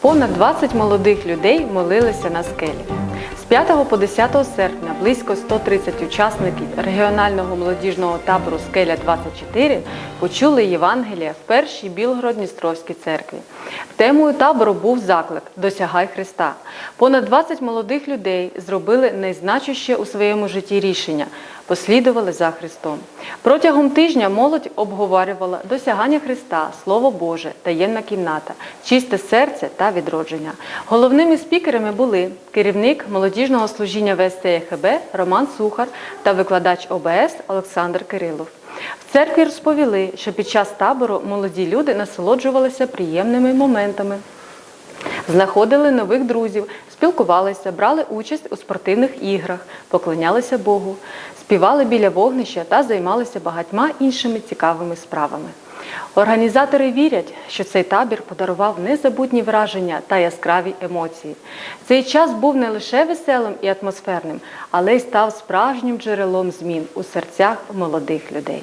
Понад 20 молодих людей молилися на скелі. З 5 по 10 серпня близько 130 учасників регіонального молодіжного табору Скеля 24 почули Євангелія в першій Білгород-Дністровській церкві. Темою табору був заклик Досягай Христа. Понад 20 молодих людей зробили найзначуще у своєму житті рішення послідували за Христом. Протягом тижня молодь обговорювала досягання Христа, Слово Боже, таємна кімната, чисте серце та відродження. Головними спікерами були керівник молодіжного служіння ВСТХБ Роман Сухар та викладач ОБС Олександр Кирилов. В церкві розповіли, що під час табору молоді люди насолоджувалися приємними моментами. Знаходили нових друзів, спілкувалися, брали участь у спортивних іграх, поклонялися Богу, співали біля вогнища та займалися багатьма іншими цікавими справами. Організатори вірять, що цей табір подарував незабутні враження та яскраві емоції. Цей час був не лише веселим і атмосферним, але й став справжнім джерелом змін у серцях молодих людей.